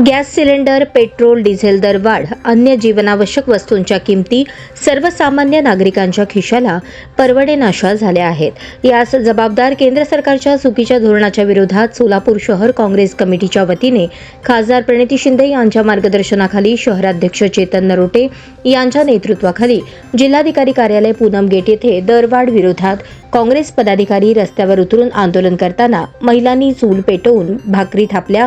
Gas cylinder petrol diesel दरवाढ अन्य जीवनावश्यक वस्तूंच्या किमती सर्वसामान्य नागरिकांच्या खिशाला परवडेनाशा झाल्या आहेत. यास जबाबदार केंद्र सरकारच्या चुकीच्या धोरणाच्या विरोधात सोलापूर शहर काँग्रेस कमिटीच्या वतीने खासदार प्रणिती शिंदे यांच्या मार्गदर्शनाखाली शहराध्यक्ष चेतन नरोटे यांच्या नेतृत्वाखाली जिल्हाधिकारी कार्यालय पूनम गेट येथे दरवाढ विरोधात काँग्रेस पदाधिकारी रस्त्यावर उतरून आंदोलन करताना महिलांनी चूल पेटवून भाकरी थापल्या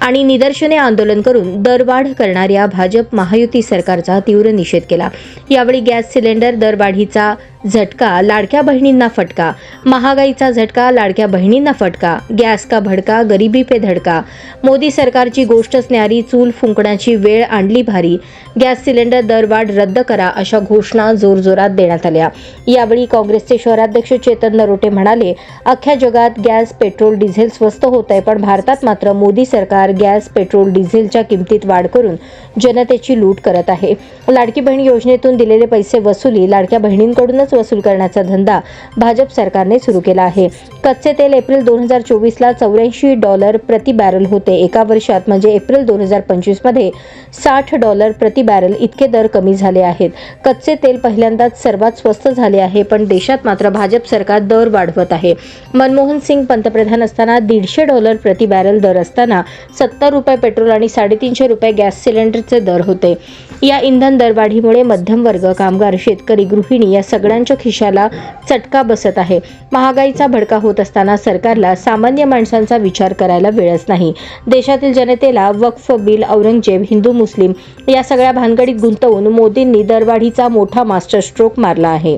आणि निदर्शने आंदोलन करून दरवाढ करणाऱ्या भाजप महायुती सरकारचा तीव्र निषेध केला. यावेळी गॅस सिलेंडर दरवाढीचा झटका लाडक्या बहिणींना फटका. महागाईचा झटका लाडक्या बहिणींना फटका. गॅस का भडका गरिबी पे धडका. मोदी सरकारची गोष्टच न्यारी चूल फुंकण्याची वेळ आणली भारी. गॅस सिलेंडर दरवाढ रद्द करा अशा घोषणा जोरजोरात देण्यात आल्या. यावेळी काँग्रेसचे शहराध्यक्ष चेतन नरोटे म्हणाले अख्ख्या जगात गॅस पेट्रोल डिझेल स्वस्त होत आहे पण भारतात मात्र मोदी सरकार गॅस पेट्रोल डिझेलच्या किमतीत वाढ करून जनतेची लूट करत आहे. लाडकी बहीण योजनेतून दिलेले पैसे वसुली लाडक्या बहिणींकडूनच वसूल करण्याचा धंदा भाजप सरकारने सुरू केला आहे. कच्चे तेल एप्रिल दोन हजार चोवीसला चौऱ्याऐंशी डॉलर प्रति बॅरल होते. एका वर्षात म्हणजे एप्रिल दोन हजार पंचवीसमध्ये साठ डॉलर प्रति बॅरल इतके दर कमी झाले आहेत. कच्चे तेल पहिल्यांदाच सर्वात स्वस्त झाले आहे पण देशात मात्र भाजप सरकार दर वाढवत आहे. मनमोहन सिंग पंतप्रधान असताना दीडशे डॉलर प्रति बॅरल दर असताना सत्तर रुपये पेट्रोल आणि साडेतीनशे रुपये गॅस सिलेंडरचे दर होते. या इंधन दरवाढीमुळे मध्यम वर्ग कामगार शेतकरी गृहिणी या सगळ्यांच्या खिशाला चटका बसत आहे. महागाईचा भडका होत असताना सरकारला सामान्य माणसांचा विचार करायला वेळच नाही. देशातील जनतेला वक्फ बिल औरंगजेब हिंदू मुस्लिम या सगळ्या भानगडीत गुंतवून मोदींनी दरवाढीचा मोठा मास्टर स्ट्रोक मारला आहे.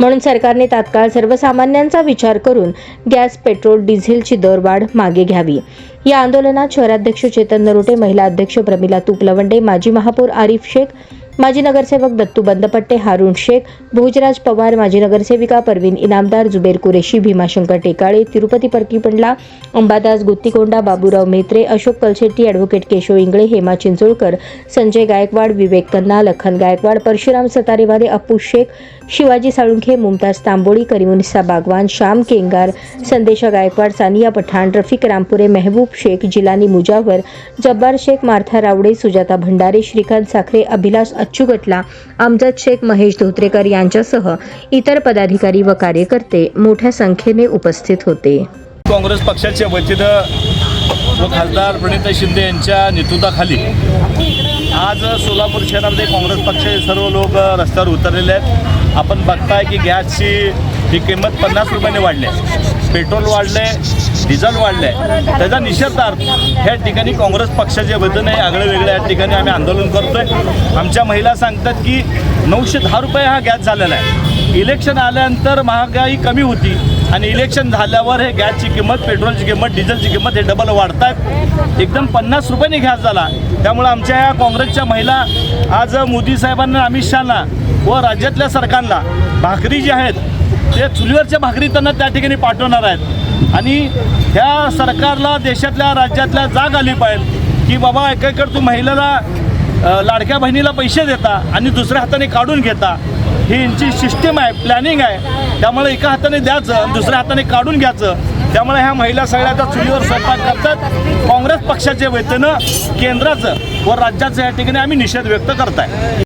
म्हणून सरकारने तात्काळ सर्वसामान्यांचा विचार करून गॅस पेट्रोल डिझेलची दरवाढ मागे घ्यावी. या आंदोलनात शहराध्यक्ष चेतन नरोटे महिला अध्यक्ष प्रमिला तुपलवंडे माजी महापौर आरिफ शेख माजी नगरसेवक दत्तू बंदपट्टे हारून शेख भोजराज पवार माजी नगरसेविका परवीन इनामदार जुबेर कुरेशी भीमाशंकर टेकाळे तिरुपती परकीपंडला अंबादास गुत्तीकोंडा बाबूराव मेत्रे अशोक कलशेट्टी ॲडव्होकेट केशव इंगळे हेमा चिंचोळकर संजय गायकवाड विवेक कन्ना लखन गायकवाड परशुराम सतारेवाले अप्पू शेख शिवाजी साळुंखे मुमताज तांबोळी करीमुनिसा बागवान श्याम केंगार संदेशा गायकवाड सानिया पठाण रफिक रामपुरे मेहबूब शेख जिलानी मुजावर जब्बार शेख मार्था रावडे सुजाता भंडारे श्रीकांत साखरे अभिलाष अच्चुगटला अमजद शेख महेश धोत्रेकर यांच्यासह इतर पदाधिकारी व कार्यकर्ते मोठ्या संख्येने उपस्थित होते. काँग्रेस पक्षाच्या वतीनं व खासदार प्रणिता शिंदे यांच्या नेतृत्वाखाली आज सोलापूर शहरामध्ये काँग्रेस पक्षाचे सर्व लोक रस्त्यावर उतरलेले आहेत. आपण बघताय की गॅसची ही किंमत पन्नास रुपयाने वाढली आहे. पेट्रोल वाढले डिझेल वाढले त्याचा निषेधार्थ ह्या ठिकाणी काँग्रेस पक्षाच्या वतीने आगळे वेगळे या ठिकाणी आम्ही आंदोलन करतोय. आमच्या महिला सांगतात की नऊशे दहा रुपये हा गॅस झालेला आहे. इलेक्शन आल्यानंतर महागाई कमी होती आणि इलेक्शन झाल्यावर हे गॅसची किंमत पेट्रोलची किंमत डिझेलची किंमत हे डबल वाढतात एकदम पन्नास रुपयाने गॅस झाला. त्यामुळं आमच्या या काँग्रेसच्या महिला आज मोदी साहेबांना अमित शहाना व राज्यातल्या सरकारला भाकरी जी आहेत ते चुलीवरच्या भाकरी त्यांना त्या ठिकाणी पाठवणार आहेत. आणि ह्या सरकारला देशातल्या राज्यातल्या जाग आली पाहिजे की बाबा एकीकडे तू महिलेला लाडक्या बहिणीला पैसे देता आणि दुसऱ्या हाताने काढून घेता. ही यांची सिस्टीम आहे प्लॅनिंग आहे. त्यामुळे एका हाताने द्यायचं आणि दुसऱ्या हाताने काढून घ्यायचं. त्यामुळे ह्या महिला सगळ्या त्या चुलीवर स्वयंपाक करतात. काँग्रेस पक्षाच्या वतीनं केंद्राचं व राज्याचं या ठिकाणी आम्ही निषेध व्यक्त करताय.